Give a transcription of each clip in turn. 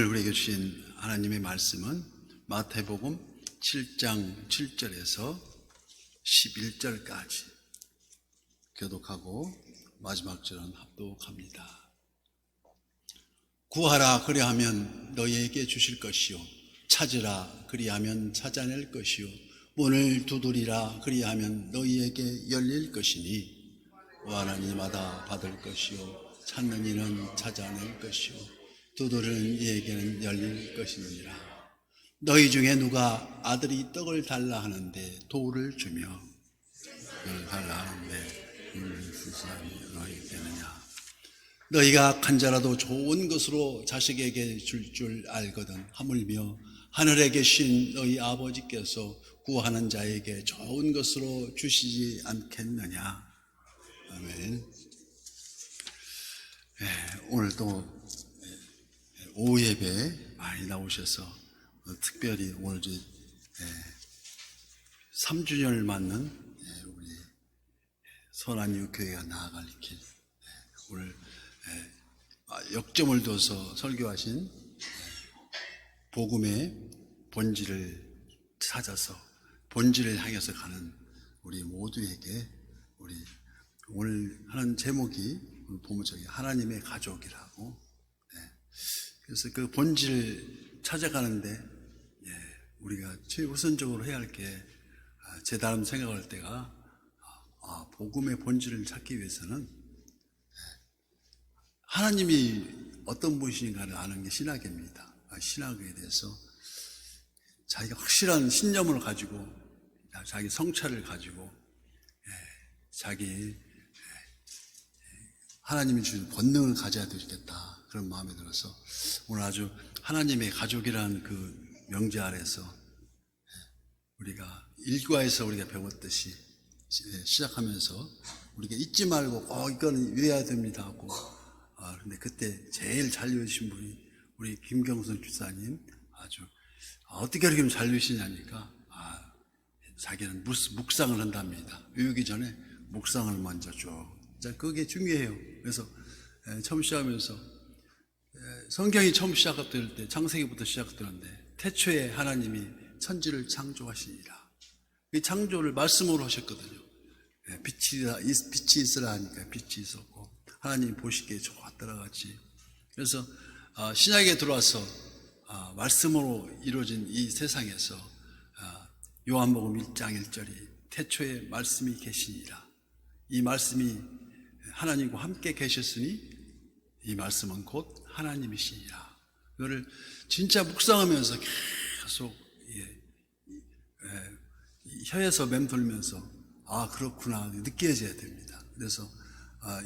오늘 우리에게 주신 하나님의 말씀은 마태복음 7장 7절에서 11절까지 교독하고 마지막 절은 합독합니다. 구하라 그리하면 너희에게 주실 것이요. 찾으라 그리하면 찾아낼 것이요. 문을 두드리라 그리하면 너희에게 열릴 것이니 구하는 이마다 받을 것이요. 찾는 이는 찾아낼 것이요 두드리는 이에게는 열릴 것이니라. 너희 중에 누가 아들이 떡을 달라 하는데 돌을 주며 떡을 달라 하는데 물을 줄 사람이 너희 되느냐 너희가 간자라도 좋은 것으로 자식에게 줄줄 알거든 하물며 하늘에 계신 너희 아버지께서 구하는 자에게 좋은 것으로 주시지 않겠느냐. 아멘. 예, 오늘도 예, 오후 예배 많이 나오셔서 어, 특별히 오늘 이제 예, 3주년을 맞는 예, 우리 선한유 교회가 나아갈 길 예, 오늘 예, 아, 역점을 둬서 설교하신 예, 복음의 본질을 찾아서 본질을 향해서 가는 우리 모두에게 우리 오늘 하는 제목이 본문 저기 하나님의 가족이라고 네. 그래서 그 본질 찾아가는데 예, 우리가 최우선적으로 해야 할 게제 다음 생각할 때가 아, 아, 복음의 본질을 찾기 위해서는 예, 하나님이 어떤 분이신가를 아는 게 신학입니다. 아, 신학에 대해서 자기가 확실한 신념을 가지고 자기 성찰을 가지고 예, 자기 예, 하나님이 주신 권능을 가져야 되겠다 그런 마음이 들어서 오늘 아주 하나님의 가족이라는 그 명제 아래서 예, 우리가 일과에서 우리가 배웠듯이 시- 시작하면서 우리가 잊지 말고 꼭 이거는 외워야 됩니다 하고 아 근데 그때 제일 잘 외우신 분이 우리 김경선 주사님 아주 아, 어떻게 이렇게 잘 외우시냐니까 아 자기는 묵- 묵상을 한답니다. 외우기 전에 묵상을 먼저 쭉. 자, 그게 중요해요. 그래서 에, 처음 시작하면서 에, 성경이 처음 시작될 때 창세기부터 시작되는데 태초에 하나님이 천지를 창조하시니라. 이 창조를 말씀으로 하셨거든요. 예, 빛이, 있- 빛이 있으라 하니까 빛이 있었고, 하나님 보시기에 좋았더라 같이. 그래서, 아, 신약에 들어와서, 아, 말씀으로 이루어진 이 세상에서, 아, 요한복음 1장 1절이 태초에 말씀이 계시니라. 이 말씀이 하나님과 함께 계셨으니, 이 말씀은 곧 하나님이시니라. 이거를 진짜 묵상하면서 계속, 예, 이 혀에서 맴돌면서 아 그렇구나 느껴져야 됩니다. 그래서 아,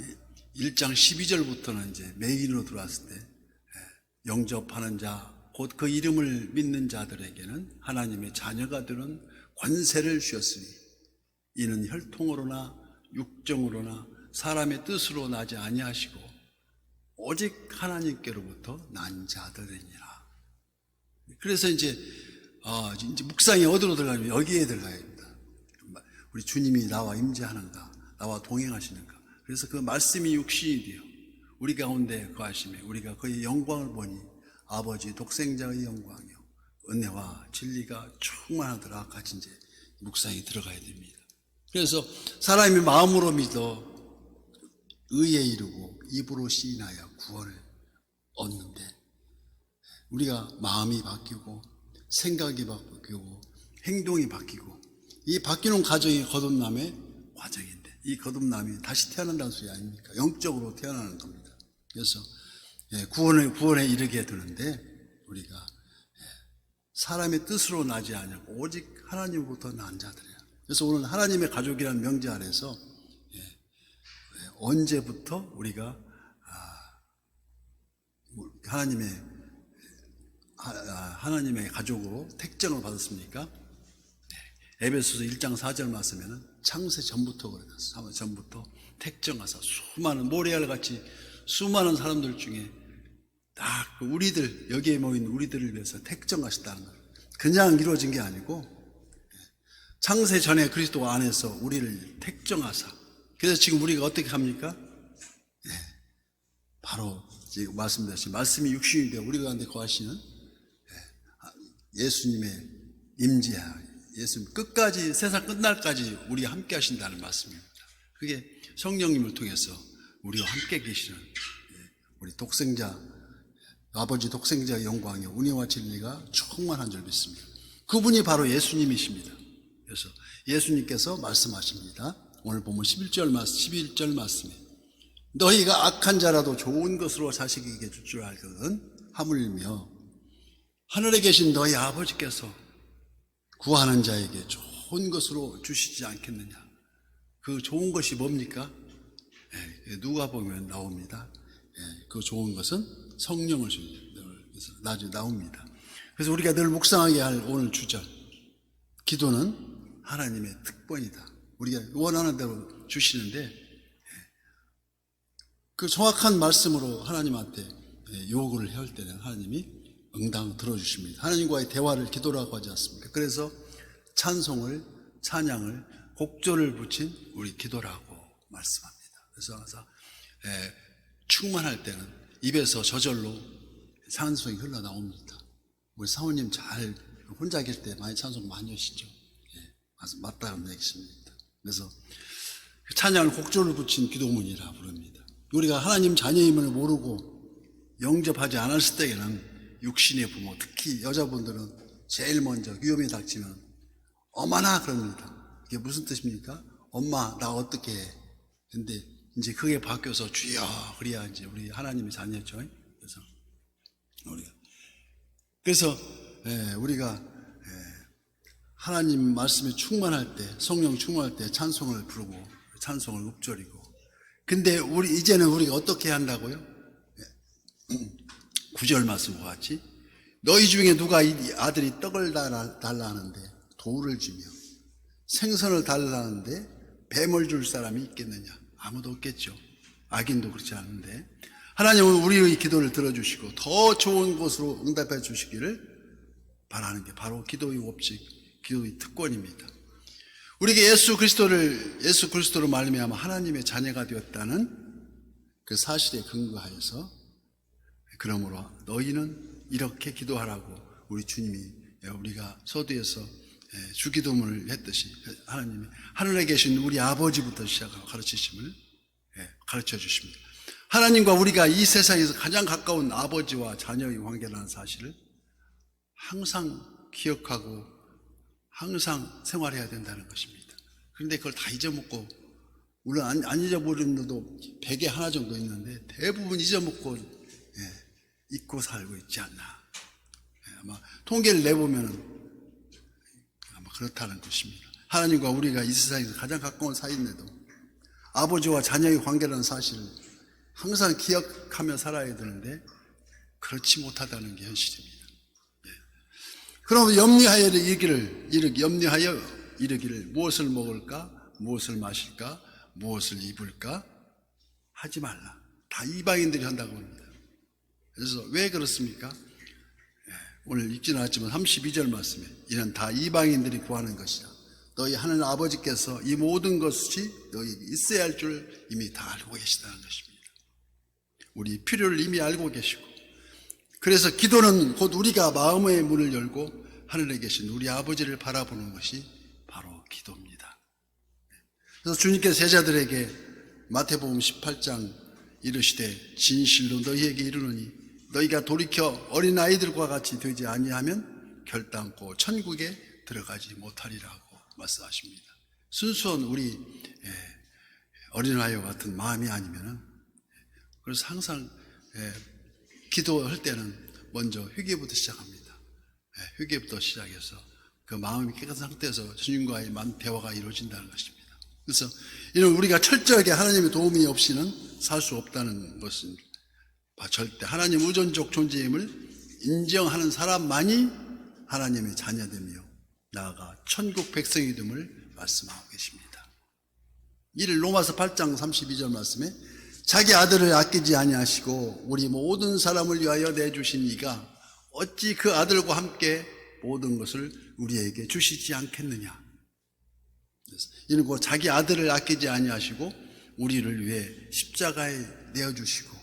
1장 12절부터는 이제 메인으로 들어왔을 때 예, 영접하는 자, 곧 그 이름을 믿는 자들에게는 하나님의 자녀가 되는 권세를 주셨으니 이는 혈통으로나 육정으로나 사람의 뜻으로 나지 아니하시고 오직 하나님께로부터 난 자들이니라. 그래서 이제 아, 이제 묵상이 어디로 들어가냐면 여기에 들어가야 됩니다. 우리 주님이 나와 임재하는가, 나와 동행하시는가. 그래서 그 말씀이 육신이 되어 우리 가운데 거하심에 우리가 그의 영광을 보니 아버지 독생자의 영광이요 은혜와 진리가 충만하더라 같이 이제 묵상이 들어가야 됩니다. 그래서 사람이 마음으로 믿어 의에 이르고 입으로 시인하여 구원을 얻는데 우리가 마음이 바뀌고 생각이 바뀌고 행동이 바뀌고 이 바뀌는 과정이 거듭남의 과정인데 이 거듭남이 다시 태어난다는 소리 아닙니까? 영적으로 태어나는 겁니다. 그래서 예, 구원에 구원에 이르게 되는데 우리가 예, 사람의 뜻으로 나지 않냐고 오직 하나님부터 난 자들이야. 그래서 오늘 하나님의 가족이라는 명제 예, 언제부터 우리가 아, 하나님의 하- 아, 하나님의 가족으로 택정을 받았습니까? 네. 에베소서 1장 4절 말씀에는 창세 전부터 그랬어요. 전부터 택정하사 수많은 모래알 같이 수많은 사람들 중에 딱 우리들 여기에 모인 우리들을 위해서 택정하셨다는 거예요. 그냥 이루어진 게 아니고 예. 창세 전에 그리스도 안에서 우리를 택정하사 그래서 지금 우리가 어떻게 합니까? 예. 바로 지금 말씀드렸듯이 말씀이 육신이 되어 우리 가운데 거하시는 예, 아, 예수님의 임재야. 예수님 끝까지 세상 끝날까지 우리와 함께 하신다는 말씀입니다. 그게 성령님을 통해서 우리와 함께 계시는 예, 우리 독생자 아버지 독생자 영광의 은혜와 진리가 충만한 줄 믿습니다. 그분이 바로 예수님이십니다. 그래서 예수님께서 말씀하십니다. 오늘 보면 11절 말씀, 11절 말씀에 너희가 악한 자라도 좋은 것으로 자식에게 줄 줄 알거든 하물며 하늘에 계신 너희 아버지께서 구하는 자에게 좋은 것으로 주시지 않겠느냐. 그 좋은 것이 뭡니까? 예, 누가 보면 나옵니다. 예, 그 좋은 것은 성령을 줍니다. 그래서 나중에 나옵니다. 그래서 우리가 늘 묵상하게 할 오늘 주절. 기도는 하나님의 특권이다. 우리가 원하는 대로 주시는데, 예, 그 정확한 말씀으로 하나님한테 예, 요구를 해올 때는 하나님이 응당 들어주십니다. 하나님과의 대화를 기도라고 하지 않습니까? 그래서 찬송을, 찬양을, 곡조를 붙인 우리 기도라고 말씀합니다. 그래서 항상 예, 충만할 때는 입에서 저절로 찬송이 흘러나옵니다. 우리 사모님 잘 혼자 계실 때 많이 찬송 많이 하시죠? 예, 맞- 맞다는 얘기십니다. 그래서 그 찬양을 곡조를 붙인 기도문이라 부릅니다. 우리가 하나님 자녀임을 모르고 영접하지 않았을 때에는 육신의 부모, 특히 여자분들은 제일 먼저 위험이 닥치면 어마나 그럽니다. 이게 무슨 뜻입니까? 엄마, 나 어떻게 해? 근데 이제 그게 바뀌어서 주여, 그래야 이제 우리 하나님의 자녀죠. 그래서 우리가. 그래서, 예, 우리가, 예, 하나님 말씀에 충만할 때, 성령 충만할 때 찬송을 부르고, 찬송을 읊조리고. 근데 우리, 이제는 우리가 어떻게 한다고요? 구절 말씀과 같이. 너희 중에 누가 이 아들이 떡을 달라, 달라 하는데 돌을 주며 생선을 달라 하는데 뱀을 줄 사람이 있겠느냐? 아무도 없겠죠. 악인도 그렇지 않은데. 하나님은 우리의 기도를 들어주시고 더 좋은 곳으로 응답해 주시기를 바라는 게 바로 기도의 법칙 기도의 특권입니다 우리에게 예수 그리스도를 예수 그리스도로 말미암아 하나님의 자녀가 되었다는 그 사실에 근거하여서 그러므로 너희는 이렇게 기도하라고 우리 주님이 예, 우리가 서두에서 예, 주기도문을 했듯이 하나님이 하늘에 계신 우리 아버지부터 시작하고 가르치심을 예, 가르쳐 주십니다. 하나님과 우리가 이 세상에서 가장 가까운 아버지와 자녀의 관계라는 사실을 항상 기억하고 항상 생활해야 된다는 것입니다. 그런데 그걸 다 잊어먹고 물론 안, 안 잊어버린 분도 100에 하나 정도 있는데 대부분 잊어먹고 예, 잊고 살고 있지 않나. 예, 아마 통계를 내보면 아마 그렇다는 것입니다. 하나님과 우리가 이 세상에서 가장 가까운 사이인데도 아버지와 자녀의 관계라는 사실을 항상 기억하며 살아야 되는데 그렇지 못하다는 게 현실입니다. 예. 그럼 염려하여 이르기를 이르 염려하여 이르기를 무엇을 먹을까 무엇을 마실까 무엇을 입을까 하지 말라. 다 이방인들이 한다고 합니다. 그래서 왜 그렇습니까? 예, 오늘 읽지는 않았지만 32절 말씀에 이는 다 이방인들이 구하는 것이다. 너희 하늘 아버지께서 이 모든 것이 너희에게 있어야 할 줄 이미 다 알고 계시다는 것입니다. 우리 필요를 이미 알고 계시고 그래서 기도는 곧 우리가 마음의 문을 열고 하늘에 계신 우리 아버지를 바라보는 것이 바로 기도입니다. 그래서 주님께서 제자들에게 마태복음 18장 이르시되 진실로 너희에게 이르노니 너희가 돌이켜 어린 아이들과 같이 되지 아니하면 결단코 천국에 들어가지 못하리라고 말씀하십니다. 순수한 우리 예, 어린아이와 같은 마음이 아니면은 그래서 항상 예, 기도할 때는 먼저 회개부터 시작합니다. 예, 회개부터 시작해서 그 마음이 깨끗한 상태에서 주님과의 만 대화가 이루어진다는 것입니다. 그래서 이런 우리가 철저하게 하나님의 도움이 없이는 살 수 없다는 것은 절대 하나님 의존적 존재임을 인정하는 사람만이 하나님의 자녀되며 나아가 천국 백성이 됨을 말씀하고 계십니다. 이를 로마서 8장 32절 말씀에 자기 아들을 아끼지 아니하시고 우리 모든 사람을 위하여 내주신 이가 어찌 그 아들과 함께 모든 것을 우리에게 주시지 않겠느냐. 이는 곧 자기 아들을 아끼지 아니하시고 우리를 위해 십자가에 내어 주시고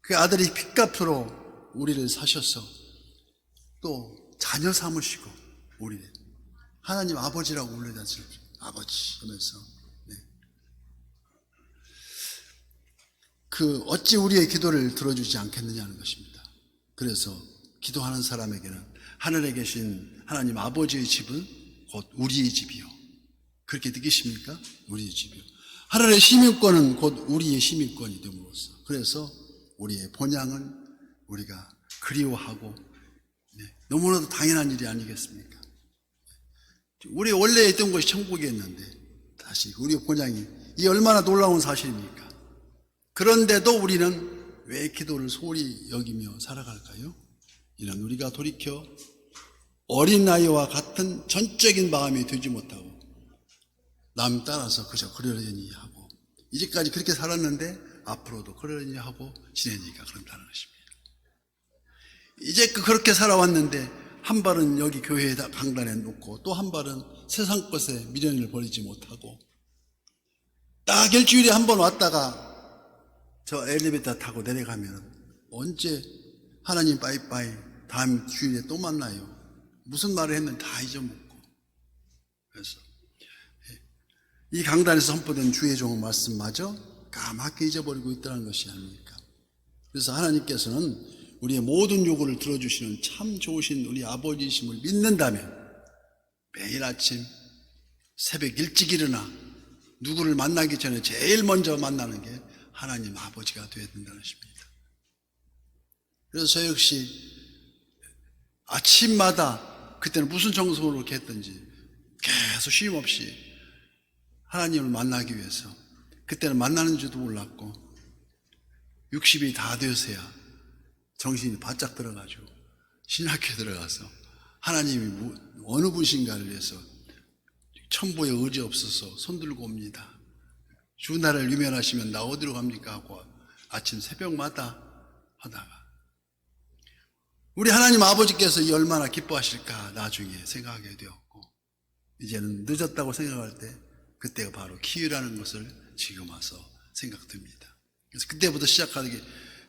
그 아들이 핏값으로 우리를 사셔서 또 자녀 삼으시고 우리를 하나님 아버지라고 않습니까? 아버지 하면서 그 어찌 우리의 기도를 들어주지 않겠느냐는 것입니다. 그래서 기도하는 사람에게는 하늘에 계신 하나님 아버지의 집은 곧 우리의 집이요. 그렇게 느끼십니까? 우리의 집이요. 하늘의 시민권은 곧 우리의 시민권이 됨으로써 그래서 우리의 본향은 우리가 그리워하고 네, 너무나도 당연한 일이 아니겠습니까? 우리 원래 있던 곳이 천국이었는데 다시 우리 본향이 이 얼마나 놀라운 사실입니까? 그런데도 우리는 왜 기도를 소홀히 여기며 살아갈까요? 이는 우리가 돌이켜 어린아이와 같은 전적인 마음이 되지 못하고 남 따라서 그저 그러려니 하고 이제까지 그렇게 살았는데 앞으로도 그러려니 하고 지내니까 그런다는 것입니다. 이제 그 그렇게 살아왔는데 한 발은 여기 교회에다 강단에 놓고 또 한 발은 세상 것에 미련을 버리지 못하고 딱 일주일에 한 번 왔다가 저 엘리베이터 타고 내려가면 언제 하나님 빠이빠이 다음 주일에 또 만나요. 무슨 말을 했는지 다 잊어먹고 그래서 이 강단에서 선포된 주의 종의 말씀마저 까맣게 잊어버리고 있다는 것이 아닙니까? 그래서 하나님께서는 우리의 모든 요구를 들어주시는 참 좋으신 우리 아버지이심을 믿는다면 매일 아침 새벽 일찍 일어나 누구를 만나기 전에 제일 먼저 만나는 게 하나님 아버지가 되어야 된다는 것입니다. 그래서 저 역시 아침마다 그때는 무슨 정성으로 이렇게 했든지 계속 쉼 없이 하나님을 만나기 위해서 그때는 만나는 줄도 몰랐고 60이 다 되어서야 정신이 바짝 들어가지고 신학교에 들어가서 하나님이 뭐- 어느 분신가를 위해서 천보에 의지 없어서 손들고 옵니다. 주 나를 유면하시면 나 어디로 갑니까? 하고 아침 새벽마다 하다가 우리 하나님 아버지께서 이 얼마나 기뻐하실까 나중에 생각하게 되었고 이제는 늦었다고 생각할 때 그때가 바로 기회라는 것을 지금 와서 생각됩니다. 그래서 그때부터 시작하게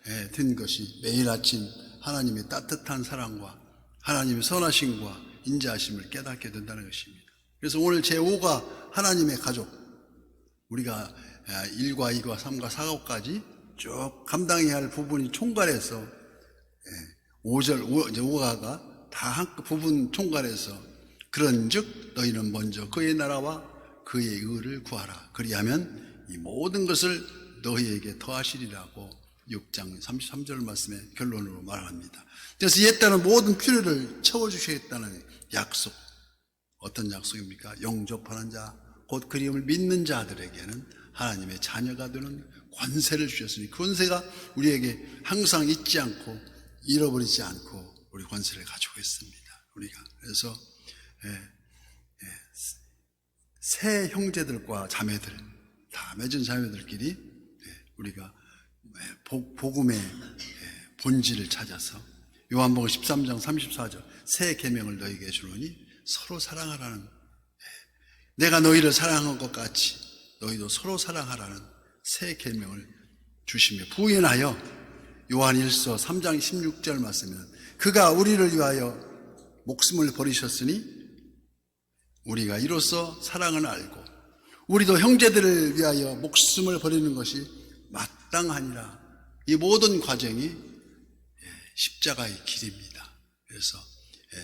예, 된 것이 매일 아침 하나님의 따뜻한 사랑과 하나님의 선하심과 인자하심을 깨닫게 된다는 것입니다. 그래서 오늘 제5가 하나님의 가족 우리가 1과 2과 3과 4과까지 쭉 감당해야 할 부분이 총괄해서 5절, 5, 이제 5가가 다한 부분 총괄해서 그런 즉 너희는 먼저 그의 나라와 그의 의를 구하라. 그리하면 이 모든 것을 너희에게 더하시리라고 6장 33절 말씀의 결론으로 말합니다. 그래서 이에 따른 모든 필요를 채워주시겠다는 약속. 어떤 약속입니까? 영접하는 자, 곧 그림을 믿는 자들에게는 하나님의 자녀가 되는 권세를 주셨으니 그 권세가 우리에게 항상 잊지 않고 잃어버리지 않고 우리 권세를 가지고 있습니다. 우리가 그래서 예, 예, 새 형제들과 자매들 다 맺은 자매들끼리 예, 우리가 예, 복- 복음의 예, 본질을 찾아서 요한복음 13장 34절 새 계명을 너희에게 주노니 서로 사랑하라는 예, 내가 너희를 사랑한 것 같이 너희도 서로 사랑하라는 새 계명을 주시며 부인하여 요한 1서 3장 16절 말씀에는 그가 우리를 위하여 목숨을 버리셨으니 우리가 이로써 사랑을 알고 우리도 형제들을 위하여 목숨을 버리는 것이 마땅하니라. 이 모든 과정이 예, 십자가의 길입니다. 그래서 예,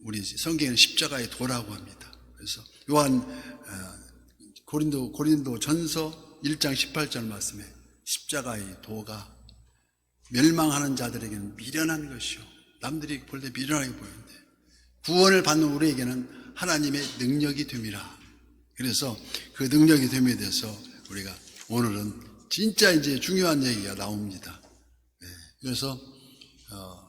우리 성경에는 십자가의 도라고 합니다. 그래서 요한 어, 고린도 고린도 전서 1장 18절 말씀에 십자가의 도가 멸망하는 자들에게는 미련한 것이요. 남들이 볼 때 미련하게 보이는데 구원을 받는 우리에게는 하나님의 능력이 됨이라. 그래서 그 능력이 됨에 대해서 우리가 오늘은 진짜 이제 중요한 얘기가 나옵니다. 네, 그래서 어,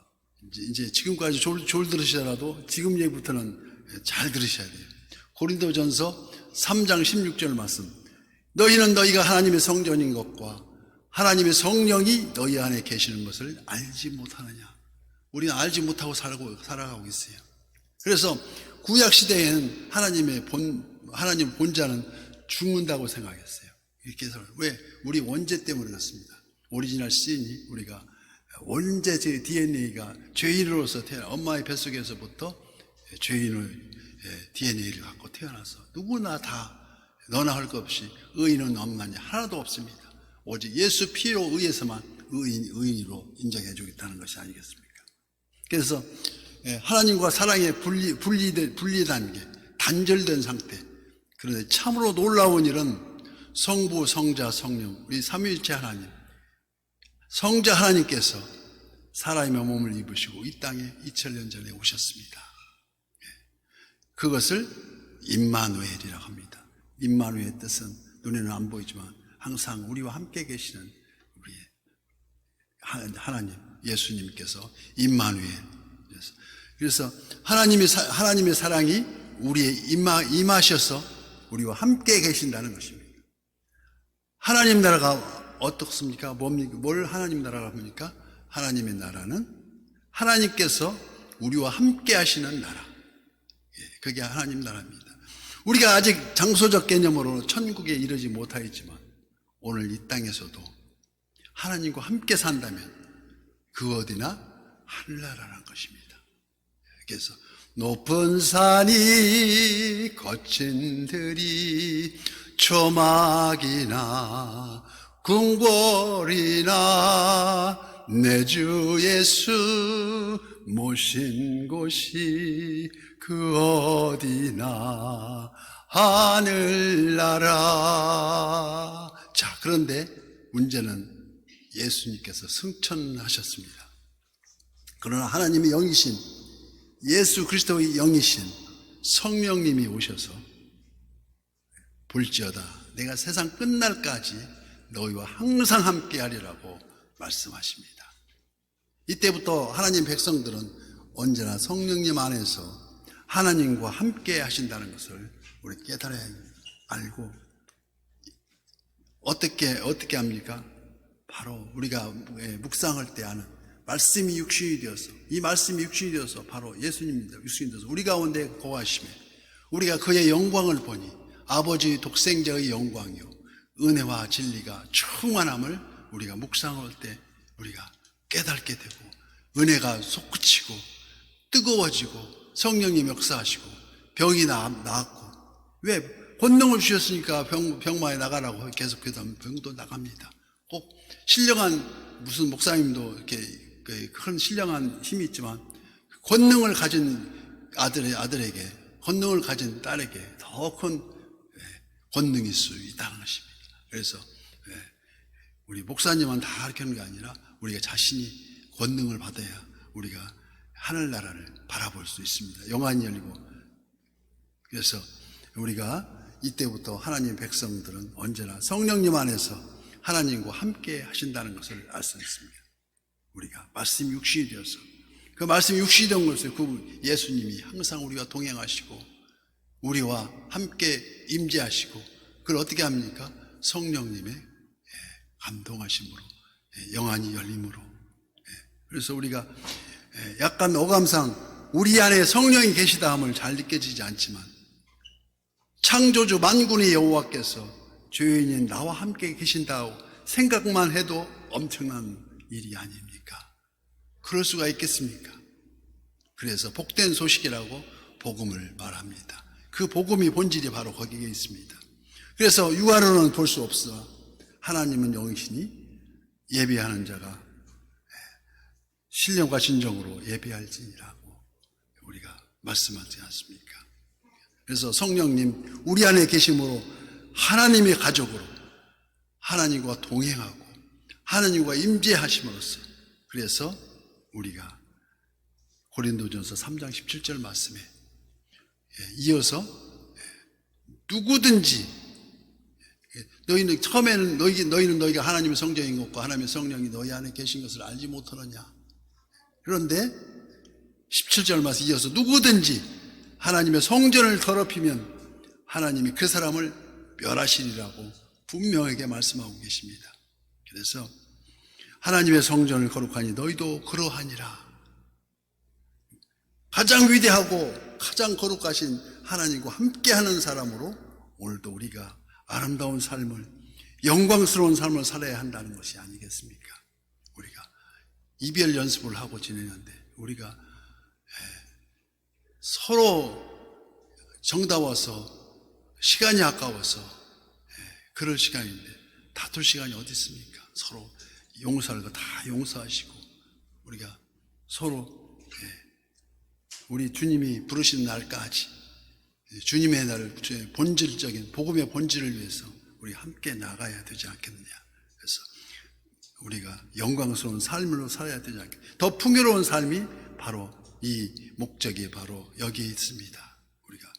이제, 지금까지 졸, 졸 들으시더라도 지금 얘기부터는 잘 들으셔야 돼요. 고린도전서 3장 16절 말씀. 너희는 너희가 하나님의 성전인 것과 하나님의 성령이 너희 안에 계시는 것을 알지 못하느냐. 우리는 알지 못하고 살고, 살아가고 있어요. 그래서 구약 시대에는 하나님의 본 하나님 본자는 죽는다고 생각했어요. 이렇게 해서 왜 우리 원죄 때문에 그렇습니다. 오리지널 씬이 우리가 원제 제 DNA가 죄인으로서 태어나 엄마의 뱃속에서부터 죄인의 DNA를 갖고 태어나서 누구나 다 너나 할 것 없이 의인은 없나니 하나도 없습니다. 오직 예수 피로 의해서만 의인 의인으로 인정해 주겠다는 것이 아니겠습니까? 그래서 예, 하나님과 사랑의 분리 분리된 분리 단계, 단절된 상태. 그런데 참으로 놀라운 일은 성부, 성자, 성령, 우리 삼위일체 하나님, 성자 하나님께서 사람의 몸을 입으시고 이 땅에 2000년 전에 오셨습니다. 예. 그것을 임마누엘이라고 합니다. 임마누엘의 뜻은 눈에는 안 보이지만 항상 우리와 함께 계시는 우리의 하- 하나님, 예수님께서 임마누엘. 그래서 하나님의 사, 하나님의 사랑이 우리의 임하, 임하셔서 우리와 함께 계신다는 것입니다. 하나님 나라가 어떻습니까? 뭡니까? 뭘 하나님 나라가 합니까? 하나님의 나라는 하나님께서 우리와 함께 하시는 나라. 예, 그게 하나님 나라입니다. 우리가 아직 장소적 개념으로 천국에 이르지 못하였지만 오늘 이 땅에서도 하나님과 함께 산다면 그 어디나 하늘나라라는 것입니다. 그래서 높은 산이 거친 들이 초막이나 궁궐이나 내 주 예수 모신 곳이 그 어디나 하늘나라 자 그런데 문제는 예수님께서 승천하셨습니다 그러나 하나님의 영이신 예수 그리스도의 영이신 성령님이 오셔서 볼지어다 내가 세상 끝날까지 너희와 항상 함께 하리라고 말씀하십니다. 이때부터 하나님 백성들은 언제나 성령님 안에서 하나님과 함께 하신다는 것을 우리 깨달아야 알고 어떻게 어떻게 합니까? 바로 우리가 묵상할 때 하는 말씀이 육신이 되어서 이 말씀이 육신이 되어서 바로 예수님입니다. 육신이 되어서 우리 가운데 거하심에 우리가 그의 영광을 보니 아버지 독생자의 영광이요 은혜와 진리가 충만함을 우리가 묵상할 때 우리가 깨닫게 되고 은혜가 솟구치고 뜨거워지고 성령님 역사하시고 병이 나, 나았고 왜 권능을 주셨으니까 병, 병마에 나가라고 계속 기도하면 병도 나갑니다. 꼭 신령한 무슨 목사님도 이렇게 그큰 신령한 힘이 있지만 권능을 가진 아들의 아들에게 권능을 가진 딸에게 더 큰 권능일 수 있다는 것입니다. 그래서 예, 우리 목사님은 다 하는 게 아니라 우리가 자신이 권능을 받아야 우리가 하늘나라를 바라볼 수 있습니다. 영안이 열리고 그래서 우리가 이때부터 하나님 백성들은 언제나 성령님 안에서 하나님과 함께 하신다는 것을 알 수 있습니다. 우리가 말씀이 육신이 되어서 그 말씀이 육신이 된 것을 그 예수님이 항상 우리와 동행하시고 우리와 함께 임재하시고 그걸 어떻게 합니까? 성령님의 예, 감동하심으로 예, 영안이 열림으로 예, 그래서 우리가 예, 약간 오감상 우리 안에 성령이 계시다 함을 잘 느껴지지 않지만 창조주 만군의 여호와께서 죄인인 나와 함께 계신다고 생각만 해도 엄청난 일이 아닙니까? 그럴 수가 있겠습니까? 그래서 복된 소식이라고 복음을 말합니다. 그 복음이 본질이 바로 거기에 있습니다. 그래서 육안으로는 볼 수 없어. 하나님은 영이시니 예비하는 자가 신령과 진정으로 예비할지니라고 우리가 말씀하지 않습니까? 그래서 성령님 우리 안에 계심으로 하나님의 가족으로 하나님과 동행하고 하나님과 임재하심으로써 그래서 우리가 고린도전서 3장 17절 말씀에 예, 이어서 예, 누구든지 예, 너희는 처음에는 너희, 너희는 너희가 하나님의 성령인 것과 하나님의 성령이 너희 안에 계신 것을 알지 못하느냐 그런데 17절 말씀 이어서 누구든지 하나님의 성전을 더럽히면 하나님이 그 사람을 멸하시리라고 분명하게 말씀하고 계십니다. 그래서 하나님의 성전을 거룩하니 너희도 그러하니라. 가장 위대하고 가장 거룩하신 하나님과 함께하는 사람으로 오늘도 우리가 아름다운 삶을 영광스러운 삶을 살아야 한다는 것이 아니겠습니까? 이별 연습을 하고 지내는데 우리가 예, 서로 정다워서 시간이 아까워서 예, 그럴 시간인데 다툴 시간이 어디 있습니까? 서로 용서할 거 다 용서하시고 우리가 서로 예, 우리 주님이 부르시는 날까지 예, 주님의 날을 본질적인 복음의 본질을 위해서 우리 함께 나가야 되지 않겠느냐. 우리가 영광스러운 삶으로 살아야 되지 않겠. 더 풍요로운 삶이 바로 이 목적이 바로 여기 있습니다. 우리가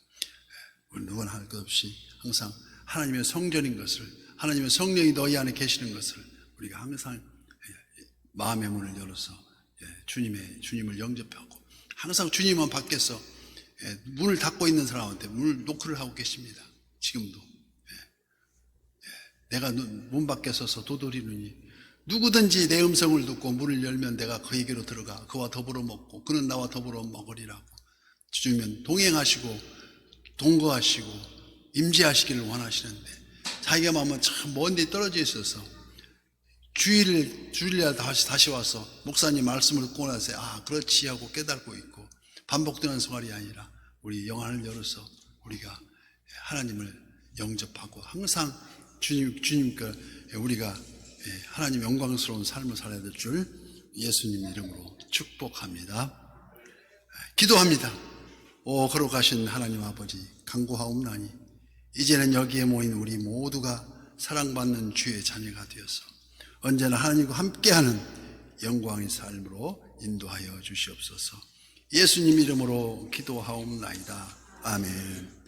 우리 누구나 할 것 없이 항상 하나님의 성전인 것을 하나님의 성령이 너희 안에 계시는 것을 우리가 항상 예, 마음의 문을 열어서 예, 주님의 주님을 영접하고 항상 주님은 밖에서 예, 문을 닫고 있는 사람한테 문을 노크를 하고 계십니다. 지금도 내가 눈- 문 밖에 서서 도돌이느니 누구든지 내 음성을 듣고 문을 열면 내가 그에게로 들어가. 그와 더불어 먹고 그는 나와 더불어 먹으리라고. 주면 동행하시고 동거하시고 임재하시기를 원하시는데 자기가 마음은 참 먼데 떨어져 있어서 주일을 주일날 다시 다시 와서 목사님 말씀을 듣고 나서 아 그렇지 하고 깨닫고 있고 반복되는 생활이 아니라 우리 영안을 열어서 우리가 하나님을 영접하고 항상 주님 주님께 우리가 예, 하나님 영광스러운 삶을 살아야 될 줄 예수님 이름으로 축복합니다. 기도합니다. 오 거룩하신 하나님 아버지 간구하옵나니 이제는 여기에 모인 우리 모두가 사랑받는 주의 자녀가 되어서 언제나 하나님과 함께하는 영광의 삶으로 인도하여 주시옵소서. 예수님 이름으로 기도하옵나이다. 아멘.